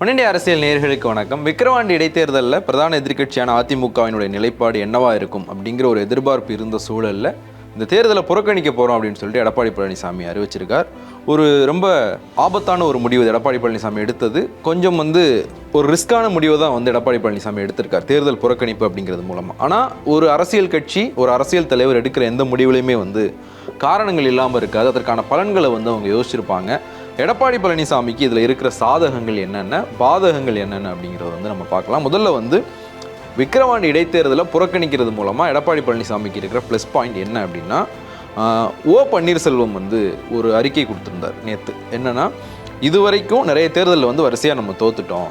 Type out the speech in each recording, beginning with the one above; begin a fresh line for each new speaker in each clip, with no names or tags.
வன்னிண்டிய அரசியல் நேர்களுக்கு வணக்கம். விக்கிரவாண்டி இடைத்தேர்தலில் பிரதான எதிர்க்கட்சியான அதிமுகவினுடைய நிலைப்பாடு என்னவா இருக்கும் அப்படிங்கிற ஒரு எதிர்பார்ப்பு இருந்த சூழலில் இந்த தேர்தலை புறக்கணிக்க போகிறோம் அப்படின்னு சொல்லிட்டு எடப்பாடி பழனிசாமி அறிவிச்சிருக்கார். ஒரு ரொம்ப ஆபத்தான ஒரு முடிவு இது எடப்பாடி பழனிசாமி எடுத்தது. கொஞ்சம் வந்து ஒரு ரிஸ்க்கான முடிவை தான் வந்து எடப்பாடி பழனிசாமி எடுத்திருக்கார் தேர்தல் புறக்கணிப்பு அப்படிங்கிறது மூலமாக ஆனால் ஒரு அரசியல் கட்சி ஒரு அரசியல் தலைவர் எடுக்கிற எந்த முடிவுலையுமே வந்து காரணங்கள் இல்லாமல் இருக்காது. அதற்கான பலன்களை வந்து அவங்க யோசிச்சிருப்பாங்க. எடப்பாடி பழனிசாமிக்கு இதில் இருக்கிற சாதகங்கள் என்னென்ன பாதகங்கள் என்னென்ன அப்படிங்கிறத வந்து நம்ம பார்க்கலாம். முதல்ல வந்து விக்கிரவாண்டி இடைத்தேர்தலில் புறக்கணிக்கிறது மூலமாக எடப்பாடி பழனிசாமிக்கு இருக்கிற ப்ளஸ் பாயிண்ட் என்ன அப்படின்னா ஓ பன்னீர்செல்வம் வந்து ஒரு அறிக்கை கொடுத்துருந்தார் நேற்று என்னென்னா இதுவரைக்கும் நிறைய தேர்தலில் வந்து வரிசையாக நம்ம தோத்துட்டோம்.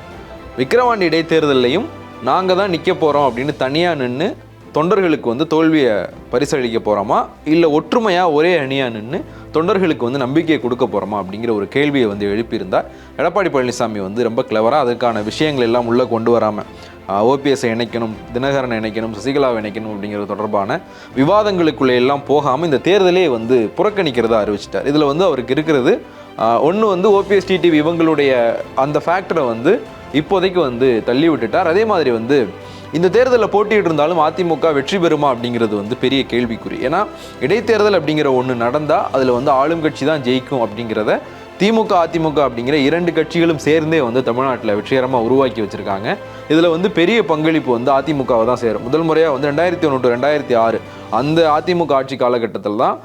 விக்கிரவாண்டி இடைத்தேர்தல்லையும் நாங்கள் தான் நிற்க போகிறோம் அப்படின்னு தனியாக நின்று தொண்டர்களுக்கு வந்து தோல்வியை பரிசளிக்க போகிறோமா இல்லை ஒற்றுமையாக ஒரே அணியாக நின்று தொண்டர்களுக்கு வந்து நம்பிக்கையை கொடுக்க போகிறோமா அப்படிங்கிற ஒரு கேள்வியை வந்து எழுப்பியிருந்தார். எடப்பாடி பழனிசாமி வந்து ரொம்ப கிளவராக அதுக்கான விஷயங்கள் எல்லாம் உள்ளே கொண்டு வராமல் ஓபிஎஸ்ஸை இணைக்கணும் தினகரனை இணைக்கணும் சசிகலாவை இணைக்கணும் அப்படிங்கிறது தொடர்பான விவாதங்களுக்குள்ளே எல்லாம் போகாமல் இந்த தேர்தலே வந்து புறக்கணிக்கிறதா அறிவிச்சிட்டார். இதில் வந்து அவருக்கு இருக்கிறது ஒன்று வந்து ஓபிஎஸ் டிடிவி இவங்களுடைய அந்த ஃபேக்டரை வந்து இப்போதைக்கு வந்து தள்ளி விட்டுட்டார். அதே மாதிரி வந்து இந்த தேர்தலில் போட்டியிட்டு இருந்தாலும் அதிமுக வெற்றி பெறுமா அப்படிங்கிறது வந்து பெரிய கேள்விக்குறி. ஏன்னா இடைத்தேர்தல் அப்படிங்கிற ஒன்று நடந்தால் அதில் வந்து ஆளும் கட்சி தான் ஜெயிக்கும் அப்படிங்கிறத திமுக அதிமுக அப்படிங்கிற இரண்டு கட்சிகளும் சேர்ந்தே வந்து தமிழ்நாட்டில் வெற்றிகரமாக உருவாக்கி வச்சுருக்காங்க. இதில் வந்து பெரிய பங்களிப்பு வந்து அதிமுகவை தான் சேரும். முதல் முறையாக வந்து ரெண்டாயிரத்தி ஒன்று ரெண்டாயிரத்தி ஆறு அந்த அதிமுக ஆட்சி காலகட்டத்தில் தான்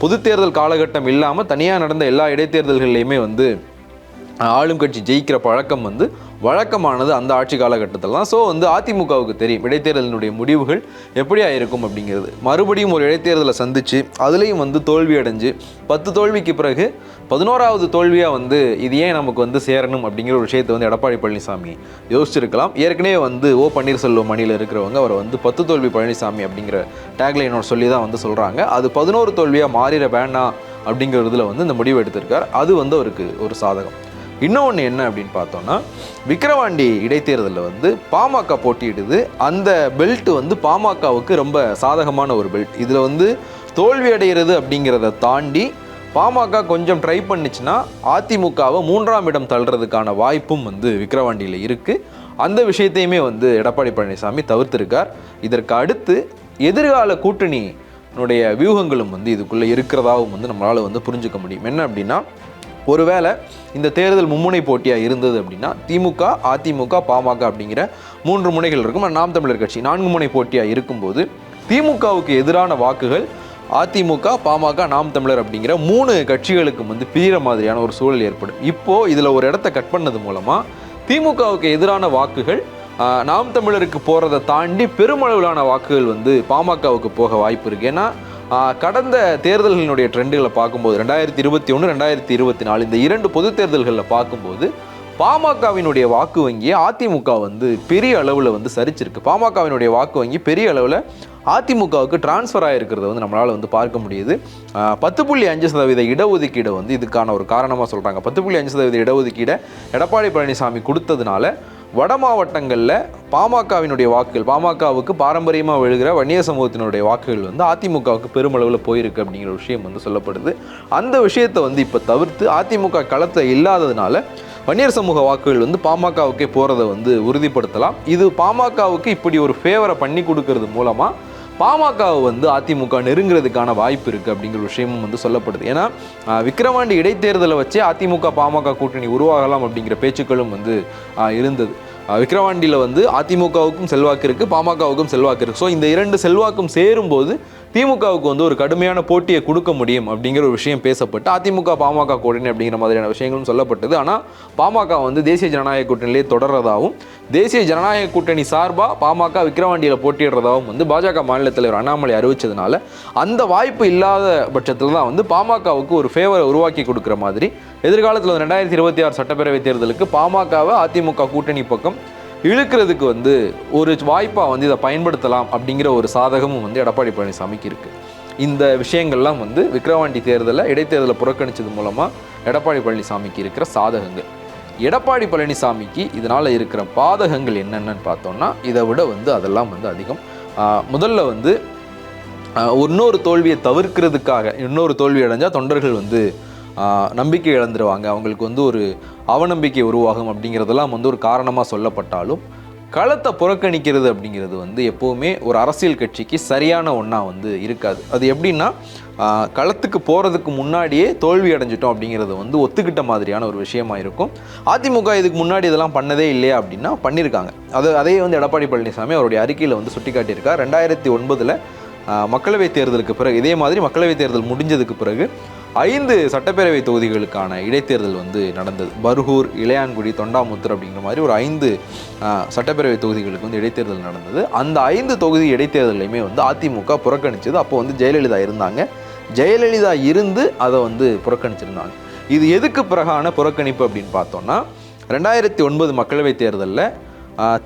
பொதுத்தேர்தல் தேர்தல் காலகட்டம் இல்லாமல் தனியாக நடந்த எல்லா இடைத்தேர்தல்கள்லையுமே வந்து ஆளும் கட்சி ஜெயிக்கிற பழக்கம் வந்து வழக்கமானது அந்த ஆட்சி காலகட்டத்தில் தான் ஸோ வந்து அதிமுகவுக்கு தெரியும் இடைத்தேர்தலினுடைய முடிவுகள் எப்படியா இருக்கும் அப்படிங்கிறது. மறுபடியும் ஒரு இடைத்தேர்தலை சந்தித்து அதுலேயும் வந்து தோல்வி அடைஞ்சு பத்து தோல்விக்கு பிறகு பதினோராவது தோல்வியாக வந்து இது ஏன் நமக்கு வந்து சேரணும் அப்படிங்கிற ஒரு விஷயத்தை வந்து எடப்பாடி பழனிசாமி யோசிச்சிருக்கலாம். ஏற்கனவே வந்து ஓ பன்னீர்செல்வம் அணியில் இருக்கிறவங்க அவரை வந்து பத்து தோல்வி பழனிசாமி அப்படிங்கிற டேக்லைனோட சொல்லி தான் வந்து சொல்கிறாங்க அது பதினோரு தோல்வியாக மாறிட வேண்டாம் அப்படிங்கிறதுல வந்து இந்த முடிவு எடுத்திருக்கார். அது வந்து அவருக்கு ஒரு சாதகம். இன்னொன்று என்ன அப்படின்னு பார்த்தோன்னா விக்கிரவாண்டி இடைத்தேர்தலில் வந்து பாமக போட்டியிடுது. அந்த பெல்ட் வந்து பாமகவுக்கு ரொம்ப சாதகமான ஒரு பெல்ட் இதில் வந்து தோல்வி அடைகிறது அப்படிங்கிறத தாண்டி பாமக கொஞ்சம் ட்ரை பண்ணுச்சுன்னா அதிமுகவை மூன்றாம் இடம் தள்ளுறதுக்கான வாய்ப்பும் வந்து விக்கிரவாண்டியில் இருக்குது அந்த விஷயத்தையுமே வந்து எடப்பாடி பழனிசாமி தவிர்த்திருக்கார். இதற்கு அடுத்து எதிர்கால கூட்டணினுடைய வியூகங்களும் வந்து இதுக்குள்ளே இருக்கிறதாவும் வந்து நம்மளால் வந்து புரிஞ்சுக்க முடியும். என்ன அப்படின்னா ஒருவேளை இந்த தேர்தல் மும்முனை போட்டியாக இருந்தது அப்படின்னா திமுக அதிமுக பாமக அப்படிங்கிற மூன்று முனைகள் இருக்கும். நாம் தமிழர் கட்சி நான்கு முனை போட்டியாக இருக்கும்போது திமுகவுக்கு எதிரான வாக்குகள் அதிமுக பாமக நாம் தமிழர் அப்படிங்கிற மூணு கட்சிகளுக்கும் வந்து பிரிகிற மாதிரியான ஒரு சூழல் ஏற்படும். இப்போ இதில் ஒரு இடத்த கட் பண்ணது மூலமாக திமுகவுக்கு எதிரான வாக்குகள் நாம் தமிழருக்கு போகிறத தாண்டி பெருமளவிலான வாக்குகள் வந்து பாமகவுக்கு போக வாய்ப்பு இருக்குது ஏன்னா கடந்த தேர்தல்களினுடைய ட்ரெண்டுகளை பார்க்கும்போது ரெண்டாயிரத்தி இருபத்தி ஒன்று ரெண்டாயிரத்தி இருபத்தி நாலு இந்த இரண்டு பொது தேர்தல்களில் பார்க்கும்போது பாமகவினுடைய வாக்கு வங்கியை அதிமுக வந்து பெரிய அளவில் வந்து சரிச்சிருக்கு. பாமகவினுடைய வாக்கு வங்கி பெரிய அளவில் அதிமுகவுக்கு டிரான்ஸ்ஃபர் ஆகிருக்கிறத வந்து நம்மளால் வந்து பார்க்க முடியுது. பத்து புள்ளி அஞ்சு சதவீத இடஒதுக்கீடை வந்து இதுக்கான ஒரு காரணமாக சொல்கிறாங்க பத்து புள்ளி அஞ்சு சதவீத இடஒதுக்கீடை எடப்பாடி பழனிசாமி கொடுத்ததுனால வட மாவட்டங்களில் பாமகவினுடைய வாக்குகள் பாமகவுக்கு பாரம்பரியமாக விழுகிற வன்னிய சமூகத்தினுடைய வாக்குகள் வந்து அதிமுகவுக்கு பெருமளவில் போயிருக்கு அப்படிங்கிற விஷயம் வந்து சொல்லப்படுது. அந்த விஷயத்தை வந்து இப்போ தவிர்த்து அதிமுக களத்தில் இல்லாததுனால வன்னியர் சமூக வாக்குகள் வந்து பாமகவுக்கே போகிறத வந்து உறுதிப்படுத்தலாம். இது பாமகவுக்கு இப்படி ஒரு ஃபேவரை பண்ணி கொடுக்கறது மூலமாக பாமகவை வந்து அதிமுக நெருங்குறதுக்கான வாய்ப்பு இருக்குது அப்படிங்கிற விஷயமும் வந்து சொல்லப்படுது. ஏன்னா ஆஹ், விக்கிரவாண்டி இடைத்தேர்தலை வச்சே அதிமுக பாமக கூட்டணி உருவாகலாம் அப்படிங்கிற பேச்சுக்களும் வந்து இருந்தது. விக்ரவாண்டியில் விக்கிரவாண்டியில் வந்து அதிமுகவுக்கும் செல்வாக்கு இருக்குது பாமகவுக்கும் செல்வாக்கு இருக்குது ஸோ இந்த இரண்டு செல்வாக்கும் சேரும்போது திமுகவுக்கு வந்து ஒரு கடுமையான போட்டியை கொடுக்க முடியும் அப்படிங்கிற ஒரு விஷயம் பேசப்பட்டு அதிமுக பாமக கூட்டணி அப்படிங்கிற மாதிரியான விஷயங்களும் சொல்லப்பட்டது. ஆனால் பாமக வந்து தேசிய ஜனநாயக கூட்டணியிலே தொடர்றதாகவும் தேசிய ஜனநாயக கூட்டணி சார்பாக பாமக விக்கிரவாண்டியில் போட்டியிடுறதாகவும் வந்து பாஜக மாநில தலைவர் அண்ணாமலை அறிவித்ததுனால அந்த வாய்ப்பு இல்லாத பட்சத்தில் தான் வந்து பாமகவுக்கு ஒரு ஃபேவரை உருவாக்கி கொடுக்குற மாதிரி எதிர்காலத்தில் ரெண்டாயிரத்தி இருபத்தி ஆறு சட்டப்பேரவைத் தேர்தலுக்கு பாமகவை அதிமுக கூட்டணி பக்கம் இழுக்கிறதுக்கு வந்து ஒரு வாய்ப்பாக வந்து இதை பயன்படுத்தலாம் அப்படிங்கிற ஒரு சாதகமும் வந்து எடப்பாடி பழனிசாமிக்கு இருக்குது இந்த விஷயங்கள்லாம் வந்து விக்ரவாண்டி தேர்தலை இடைத்தேர்தலை புறக்கணித்தது மூலமாக எடப்பாடி பழனிசாமிக்கு இருக்கிற சாதகங்கள். எடப்பாடி பழனிசாமிக்கு இதனால் இருக்கிற பாதகங்கள் என்னென்னு பார்த்தோம்னா இதை விட வந்து அதெல்லாம் வந்து அதிகம். முதல்ல வந்து இன்னொரு தோல்வியை தவிர்க்கிறதுக்காக இன்னொரு தோல்வி அடைஞ்சால் தொண்டர்கள் வந்து நம்பிக்கை இழந்துருவாங்க. அவங்களுக்கு வந்து ஒரு அவநம்பிக்கை உருவாகும் அப்படிங்கிறதெல்லாம் வந்து ஒரு காரணமாக சொல்லப்பட்டாலும் களத்தை புறக்கணிக்கிறது அப்படிங்கிறது வந்து எப்போவுமே ஒரு அரசியல் கட்சிக்கு சரியான ஒன்றா வந்து இருக்காது. அது எப்படின்னா களத்துக்கு போகிறதுக்கு முன்னாடியே தோல்வி அடைஞ்சிட்டோம் அப்படிங்கிறது வந்து ஒத்துக்கிட்ட மாதிரியான ஒரு விஷயமா இருக்கும். அதிமுக இதுக்கு முன்னாடி இதெல்லாம் பண்ணதே இல்லையா அப்படின்னா பண்ணியிருக்காங்க அது அதே வந்து எடப்பாடி பழனிசாமி அவருடைய அறிக்கையில் வந்து சுட்டிக்காட்டியிருக்கார். ரெண்டாயிரத்தி ஒன்பதில் மக்களவை தேர்தலுக்கு பிறகு இதே மாதிரி மக்களவை தேர்தல் முடிஞ்சதுக்கு பிறகு ஐந்து சட்டப்பேரவை தொகுதிகளுக்கான இடைத்தேர்தல் வந்து நடந்தது. பர்கூர் இளையான்குடி தொண்டாமுத்தூர் அப்படிங்கிற மாதிரி ஒரு ஐந்து சட்டப்பேரவை தொகுதிகளுக்கு வந்து இடைத்தேர்தல் நடந்தது. அந்த ஐந்து தொகுதி இடைத்தேர்தலையுமே வந்து அதிமுக புறக்கணிச்சது. அப்போ வந்து ஜெயலலிதா இருந்தாங்க. ஜெயலலிதா இருந்து அதை வந்து புறக்கணிச்சிருந்தாங்க. இது எதுக்கு பிறகான புறக்கணிப்பு அப்படின்னு பார்த்தோம்னா ரெண்டாயிரத்தி ஒன்பது மக்களவைத் தேர்தலில்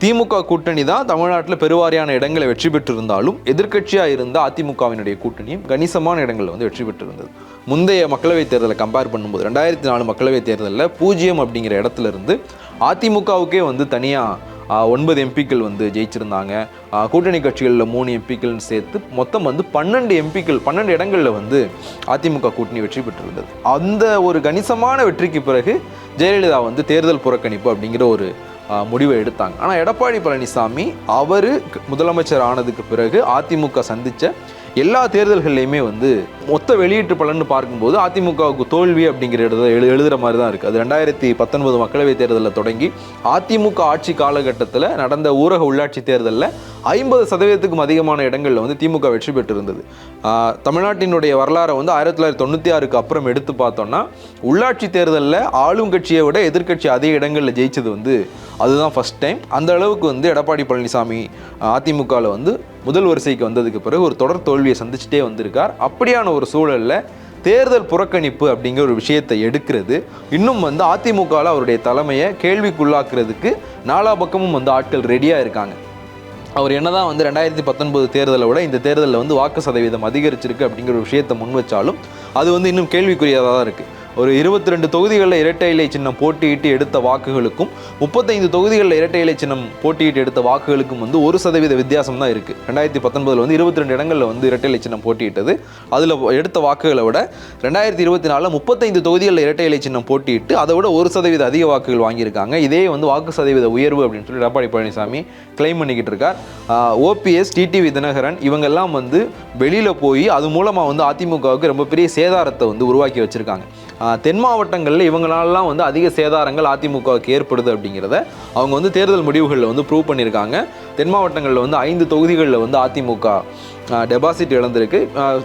திமுக கூட்டணி தான் தமிழ்நாட்டில் பெருவாரியான இடங்களை வெற்றி பெற்றிருந்தாலும் எதிர்க்கட்சியாக இருந்த அதிமுகவினுடைய கூட்டணியும் கணிசமான இடங்களில் வந்து வெற்றி பெற்றிருந்தது. முந்தைய மக்களவைத் தேர்தலை கம்பேர் பண்ணும்போது ரெண்டாயிரத்தி நாலு மக்களவைத் தேர்தலில் பூஜ்ஜியம் அப்படிங்கிற இடத்துல இருந்து அதிமுகவுக்கே வந்து தனியாக ஒன்பது எம்பிக்கள் வந்து ஜெயிச்சிருந்தாங்க. கூட்டணி கட்சிகளில் மூணு எம்பிக்கள்னு சேர்த்து மொத்தம் வந்து பன்னெண்டு எம்பிக்கள் பன்னெண்டு இடங்களில் வந்து அதிமுக கூட்டணி வெற்றி பெற்றிருந்தது அந்த ஒரு கணிசமான வெற்றிக்கு பிறகு ஜெயலலிதா வந்து தேர்தல் புறக்கணிப்பு அப்படிங்கிற ஒரு முடிவை எடுத்தாங்க. ஆனால் எடப்பாடி பழனிசாமி அவர் முதலமைச்சர் ஆனதுக்கு பிறகு அதிமுக சந்தித்த எல்லா தேர்தல்கள்லையுமே வந்து மொத்த வெளியீட்டு பலன்னு பார்க்கும்போது அதிமுகவுக்கு தோல்வி அப்படிங்கிற இடத்துல எழு எழுதுகிற மாதிரி தான் இருக்குது அது ரெண்டாயிரத்தி பத்தொன்பது மக்களவைத் தேர்தலில் தொடங்கி அதிமுக ஆட்சி காலகட்டத்தில் நடந்த ஊரக உள்ளாட்சி தேர்தலில் ஐம்பது சதவீதத்துக்கும் அதிகமான இடங்களில் வந்து திமுக வெற்றி பெற்றிருந்தது. தமிழ்நாட்டினுடைய வரலாறை வந்து ஆயிரத்தி தொள்ளாயிரத்தி தொண்ணூற்றி ஆறுக்கு அப்புறம் எடுத்து பார்த்தோம்னா உள்ளாட்சி தேர்தலில் ஆளும் கட்சியை விட எதிர்க்கட்சி அதிக இடங்களில் ஜெயிச்சது வந்து அதுதான் ஃபஸ்ட் டைம் அந்த அளவுக்கு வந்து எடப்பாடி பழனிசாமி அதிமுகவில் வந்து முதல் வரிசைக்கு வந்ததுக்கு பிறகு ஒரு தொடர் தோல்வியை சந்திச்சுட்டே வந்திருக்கார். அப்படியான ஒரு சூழலில் தேர்தல் புறக்கணிப்பு அப்படிங்கிற ஒரு விஷயத்தை எடுக்கிறது. இன்னும் வந்து அதிமுகவில் அவருடைய தலைமையை கேள்விக்குள்ளாக்குறதுக்கு நாலா பக்கமும் வந்து ஆட்கள் ரெடியாக இருக்காங்க. அவர் என்னதான் வந்து ரெண்டாயிரத்தி பத்தொன்பது தேர்தலை விட இந்த தேர்தலில் வந்து வாக்கு சதவீதம் அதிகரிச்சிருக்கு அப்படிங்கிற ஒரு விஷயத்தை முன் வச்சாலும் அது வந்து இன்னும் கேள்விக்குரியதாக தான் இருக்குது ஒரு இருபத்தி ரெண்டு தொகுதிகளில் இரட்டை இலை சின்னம் போட்டியிட்டு எடுத்த வாக்குகளுக்கும் முப்பத்தைந்து தொகுதிகளில் இரட்டை இலை சின்னம் போட்டியிட்டு எடுத்த வாக்குகளுக்கும் வந்து ஒரு சதவீத வித்தியாசம் தான் இருக்குது ரெண்டாயிரத்தி பத்தொன்பதில் வந்து இருபத்தி ரெண்டு இடங்களில் வந்து இரட்டை இலை சின்னம் போட்டியிட்டது. அதில் எடுத்த வாக்குகளை விட ரெண்டாயிரத்தி இருபத்தி நாலில் முப்பத்தைந்து தொகுதிகளில் இரட்டை இலை சின்னம் போட்டியிட்டு அதை விட ஒரு சதவீத அதிக வாக்குகள் வாங்கியிருக்காங்க. இதே வந்து வாக்கு சதவீத உயர்வு அப்படின்னு சொல்லி எடப்பாடி பழனிசாமி கிளைம் பண்ணிக்கிட்டு இருக்கார். ஓபிஎஸ் டிடிவி தினகரன் இவங்கெல்லாம் வந்து வெளியில் போய் அது மூலமாக வந்து அதிமுகவுக்கு ரொம்ப பெரிய சேதாரத்தை வந்து உருவாக்கி வச்சுருக்காங்க. தென் மாவட்டங்களில் இவங்களாலலாம் வந்து அதிக சேதாரங்கள் அதிமுகவுக்கு ஏற்படுது அப்படிங்கிறத அவங்க வந்து தேர்தல் முடிவுகளில் வந்து ப்ரூவ் பண்ணியிருக்காங்க. தென் மாவட்டங்களில் வந்து ஐந்து தொகுதிகளில் வந்து அதிமுக டெபாசிட் இழந்திருக்கு.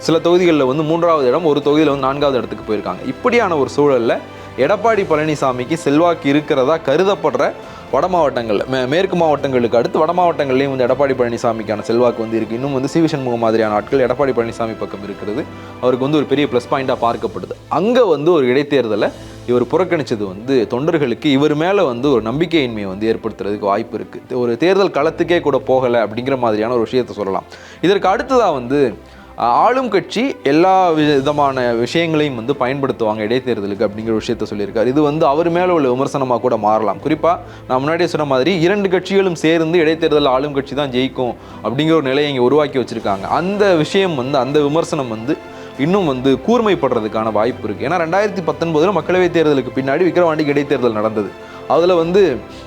சில தொகுதிகளில் வந்து மூன்றாவது இடம் ஒரு தொகுதியில் வந்து நான்காவது இடத்துக்கு போயிருக்காங்க. இப்படியான ஒரு சூழலில் எடப்பாடி பழனிசாமிக்கு செல்வாக்கு இருக்கிறதா கருதப்படுற வட மாவட்டங்களில் மே மேற்கு மாவட்டங்களுக்கு அடுத்து வட மாவட்டங்கள்லேயும் வந்து எடப்பாடி பழனிசாமிக்கான செல்வாக்கு வந்து இருக்குது இன்னும் வந்து சி வி சண்முகம் மாதிரியான ஆட்கள் எடப்பாடி பழனிசாமி பக்கம் இருக்கிறது. அவருக்கு வந்து ஒரு பெரிய ப்ளஸ் பாயிண்ட்டாக பார்க்கப்படுது. அங்கே வந்து ஒரு இடைத்தேர்தலை இவர் புறக்கணித்தது வந்து தொண்டர்களுக்கு இவர் மேலே வந்து ஒரு நம்பிக்கையின்மையை வந்து ஏற்படுத்துறதுக்கு வாய்ப்பு இருக்குது ஒரு தேர்தல் களத்துக்கே கூட போகலை அப்படிங்கிற மாதிரியான ஒரு விஷயத்தை சொல்லலாம். இதற்கு அடுத்ததாக வந்து ஆளும் கட்சி எல்லா விதமான விஷயங்களையும் வந்து பயன்படுத்துவாங்க இடைத்தேர்தலுக்கு அப்படிங்கிற விஷயத்த சொல்லியிருக்காரு. இது வந்து அவர் மேலே உள்ள விமர்சனமாக கூட மாறலாம். குறிப்பாக நான் முன்னாடியே சொன்ன மாதிரி இரண்டு கட்சிகளும் சேர்ந்து இடைத்தேர்தல் ஆளும் கட்சி தான் ஜெயிக்கும் அப்படிங்கிற ஒரு நிலையை இங்கே உருவாக்கி வச்சுருக்காங்க. அந்த விஷயம் வந்து அந்த விமர்சனம் வந்து இன்னும் வந்து கூர்மைப்படுறதுக்கான வாய்ப்பு இருக்குது ஏன்னா ரெண்டாயிரத்தி பத்தொன்பதில் மக்களவைத் தேர்தலுக்கு பின்னாடி விக்கிரவாண்டிக்கு இடைத்தேர்தல் நடந்தது. அதில் வந்து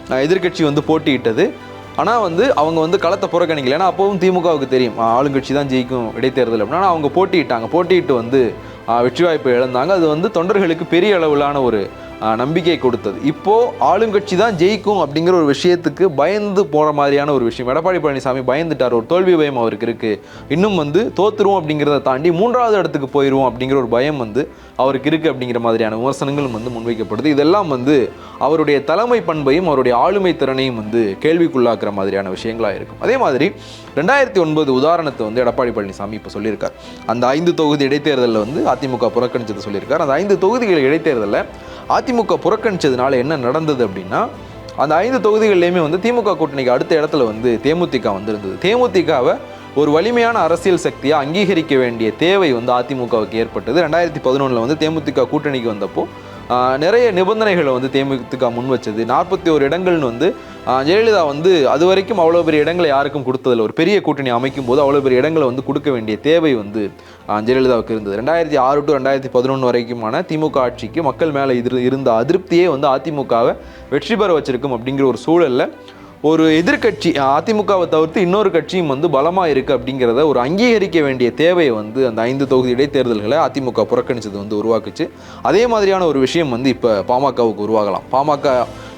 எதிர்கட்சி எதிர்க்கட்சி வந்து போட்டியிட்டது. ஆனால் வந்து அவங்க வந்து களத்தை புறக்கணிக்கல. ஏன்னா அப்போவும் திமுகவுக்கு தெரியும் ஆளுங்கட்சி தான் ஜெயிக்கும் இடைத்தேர்தல் அப்படின்னா. அவங்க போட்டியிட்டாங்க. போட்டியிட்டு வந்து வெற்றி வாய்ப்பு இழந்தாங்க. அது வந்து தொண்டர்களுக்கு பெரிய அளவிலான ஒரு நம்பிக்கையை நம்பிக்கை கொடுத்தது. இப்போது ஆளுங்கட்சி தான் ஜெயிக்கும் அப்படிங்கிற ஒரு விஷயத்துக்கு பயந்து போகிற மாதிரியான ஒரு விஷயம். எடப்பாடி பழனிசாமி பயந்துட்டார். ஒரு தோல்வி பயம் அவருக்கு இருக்கு. இன்னும் வந்து தோத்துருவோம் அப்படிங்கிறத தாண்டி மூன்றாவது இடத்துக்கு போயிடுவோம் அப்படிங்கிற ஒரு பயம் வந்து அவருக்கு இருக்கு அப்படிங்கிற மாதிரியான விமர்சனங்களும் வந்து முன்வைக்கப்படுது. இதெல்லாம் வந்து அவருடைய தலைமை பண்பையும் அவருடைய ஆளுமை திறனையும் வந்து கேள்விக்குள்ளாக்குற மாதிரியான விஷயங்களாக இருக்கும். அதே மாதிரி ரெண்டாயிரத்தி ஒன்பது உதாரணத்தை வந்து எடப்பாடி பழனிசாமி இப்போ சொல்லியிருக்கார். அந்த ஐந்து தொகுதி இடைத்தேர்தலில் வந்து அதிமுக புறக்கணிச்சதை சொல்லியிருக்கார். அந்த ஐந்து தொகுதிகள் இடைத்தேர்தலில் அதிமுக புறக்கணித்ததுனால என்ன நடந்தது அப்படின்னா அந்த ஐந்து தொகுதிகள்லையுமே வந்து திமுக கூட்டணிக்கு அடுத்த இடத்துல வந்து தேமுதிக வந்திருந்தது. தேமுதிகவை ஒரு வலிமையான அரசியல் சக்தியாக அங்கீகரிக்க வேண்டிய தேவை வந்து அதிமுகவுக்கு ஏற்பட்டது. ரெண்டாயிரத்தி பதினொன்றில் வந்து தேமுதிக கூட்டணிக்கு வந்தப்போ நிறைய நிபந்தனைகளை வந்து தேமுதிக முன் வச்சது. நாற்பத்தி ஒரு இடங்கள்னு வந்து ஜெயலலிதா வந்து அது வரைக்கும் அவ்வளோ பெரிய இடங்களை யாருக்கும் கொடுத்ததில்ல. ஒரு பெரிய கூட்டணி அமைக்கும் போது அவ்வளோ பெரிய இடங்களை வந்து கொடுக்க வேண்டிய தேவை வந்து ஜெயலலிதாவுக்கு இருந்தது. ரெண்டாயிரத்தி ஆறு டு ரெண்டாயிரத்தி பதினொன்று வரைக்குமான திமுக ஆட்சிக்கு மக்கள் மேலே இது இருந்த அதிருப்தியே வந்து அதிமுகவை வெற்றி பெற வச்சிருக்கும் அப்படிங்கிற ஒரு சூழலில் ஒரு எதிர்க்கட்சி அதிமுகவை தவிர்த்து இன்னொரு கட்சியும் வந்து பலமாக இருக்குது அப்படிங்கிறத ஒரு அங்கீகரிக்க வேண்டிய தேவையை வந்து அந்த ஐந்து தொகுதி இடைத்தேர்தல்களை அதிமுக புறக்கணித்தது வந்து உருவாக்குச்சு. அதே மாதிரியான ஒரு விஷயம் வந்து இப்போ பாமகவுக்கு உருவாகலாம். பாமக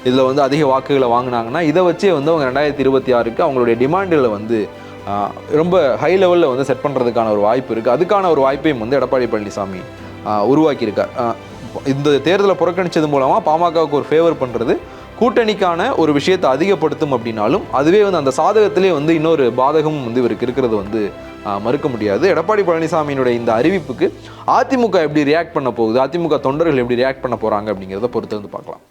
இதில் வந்து அதிக வாக்குகளை வாங்கினாங்கன்னா இதை வச்சே வந்து அவங்க ரெண்டாயிரத்தி இருபத்தி ஆறுக்கு அவங்களுடைய டிமாண்டுகளை வந்து ரொம்ப ஹை லெவலில் வந்து செட் பண்ணுறதுக்கான ஒரு வாய்ப்பு இருக்குது அதுக்கான ஒரு வாய்ப்பையும் வந்து எடப்பாடி பழனிசாமி உருவாக்கியிருக்கார். இந்த தேர்தலை புறக்கணித்தது மூலமாக பாமகவுக்கு ஒரு ஃபேவர் பண்ணுறது கூட்டணிக்கான ஒரு விஷயத்தை அதிகப்படுத்தும் அப்படின்னாலும் அதுவே வந்து அந்த சாதகத்திலே வந்து இன்னொரு பாதகமும் வந்து இவருக்கு இருக்கிறது வந்து மறுக்க முடியாது. எடப்பாடி பழனிசாமியினுடைய இந்த அறிவிப்புக்கு அதிமுக எப்படி ரியாக்ட் பண்ண போகுது? அதிமுக தொண்டர்கள் எப்படி ரியாக்ட் பண்ண போகிறாங்க அப்படிங்கிறத பொறுத்து வந்து பார்க்கலாம்.